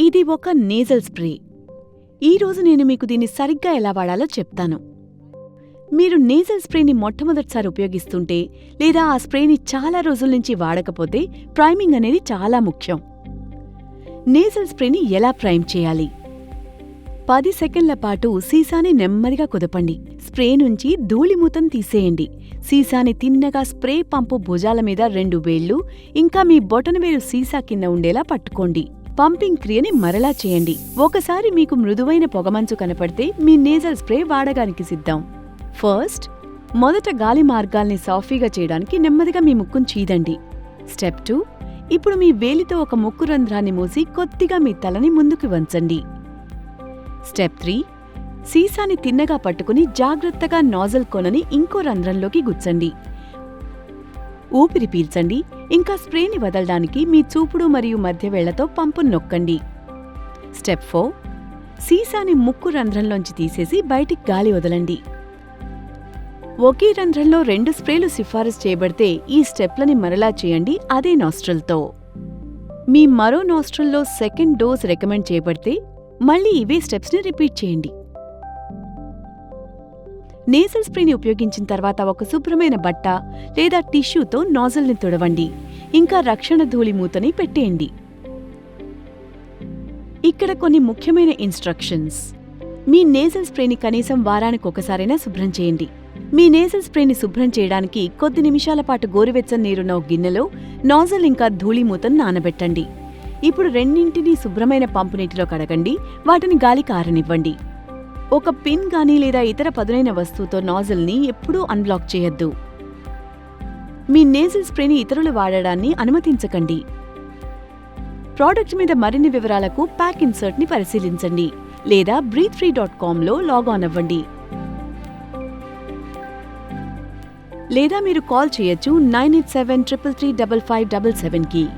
ఇది ఒక nasal spray ఈరోజు నేను మీకు దీన్ని సరిగ్గా ఎలా వాడాలో చెప్తాను. మీరు నేజల్ స్ప్రేని మొట్టమొదటిసారి ఉపయోగిస్తుంటే లేదా ఆ స్ప్రేని చాలా రోజుల నుంచి వాడకపోతే ప్రైమింగ్ అనేది చాలా ముఖ్యం. నేజల్ స్ప్రేని ఎలా ప్రైమ్ చేయాలి? పది సెకండ్ల పాటు సీసాని నెమ్మదిగా కుదపండి. స్ప్రే నుంచి ధూళిమూతం తీసేయండి. సీసాని తిన్నగా స్ప్రే పంపు భుజాల మీద రెండు వేళ్ళు ఇంకా మీ బొటనవేలు సీసా కింద ఉండేలా పట్టుకోండి. పంపింగ్ క్రియని మరలా చేయండి. ఒకసారి మీకు మృదువైన పొగమంచు కనపడితే మీ నేజల్ స్ప్రే వాడగానికి సిద్ధం. ఫస్ట్ మొదట గాలి మార్గాల్ని సాఫీగా చేయడానికి నెమ్మదిగా మీ ముక్కును చీదండి. స్టెప్ టూ ఇప్పుడు మీ వేలితో ఒక ముక్కు రంధ్రాన్ని మూసి కొద్దిగా మీ తలని ముందుకు వంచండి. స్టెప్ త్రీ సీసాని తిన్నగా పట్టుకుని జాగ్రత్తగా నాజల్ కొనని ఇంకో రంధ్రంలోకి గుచ్చండి. ఊపిరి పీల్చండి ఇంకా స్ప్రేని వదలడానికి మీ చూపుడు మరియు మధ్య వేళ్ళతో పంపును నొక్కండి. స్టెప్ ఫోర్ సీసాని ముక్కు రంధ్రంలోంచి తీసేసి బయటికి గాలి వదలండి. ఒకే రంధ్రంలో రెండు స్ప్రేలు సిఫారసు చేయబడితే ఈ స్టెప్లని మరలా చేయండి అదే నాస్ట్రల్తో. మీ మరో నాస్ట్రల్లో సెకండ్ డోస్ రికమెండ్ చేయబడితే మళ్ళీ ఇవే స్టెప్స్ని రిపీట్ చేయండి. నేసల్ స్ప్రేని ఉపయోగించిన తర్వాత ఒక శుభ్రమైన బట్ట లేదా టిష్యూతో నాజల్ని తుడవండి. ఇంకా రక్షణ ధూళి మూతని పెట్టేయండి. ఇక్కడ కొన్ని ముఖ్యమైన ఇన్స్ట్రక్షన్స్ మీ నేజల్ స్ప్రేని కనీసం వారానికి ఒకసారైనా శుభ్రం చేయండి. మీ నేజల్ స్ప్రేని శుభ్రం చేయడానికి కొద్ది నిమిషాల పాటు గోరువెచ్చని నీరున్న ఒక గిన్నెలో నాజల్ ఇంకా ధూళి మూతను నానబెట్టండి. ఇప్పుడు రెండింటినీ శుభ్రమైన పంపు నీటిలో కడగండి. వాటిని గాలి కారనివ్వండి ఒక పిన్ కానీ లేదా ఇతర పదునైన వస్తువుతో నాజిల్ని ఎప్పుడూ అన్బ్లాక్ చేయొద్దు. మీ నేజిల్ స్ప్రేని ఇతరులు వాడడాన్ని అనుమతించకండి. ప్రోడక్ట్ మీద మరిన్ని వివరాలకు ప్యాక్ ఇన్సర్ట్ని పరిశీలించండి లేదా బ్రీత్ ఫ్రీ డాట్ కామ్లో లాగాన్ అవ్వండి. లేదా మీరు కాల్ చేయొచ్చు nine eight seven triple three double five double సెవెన్కి.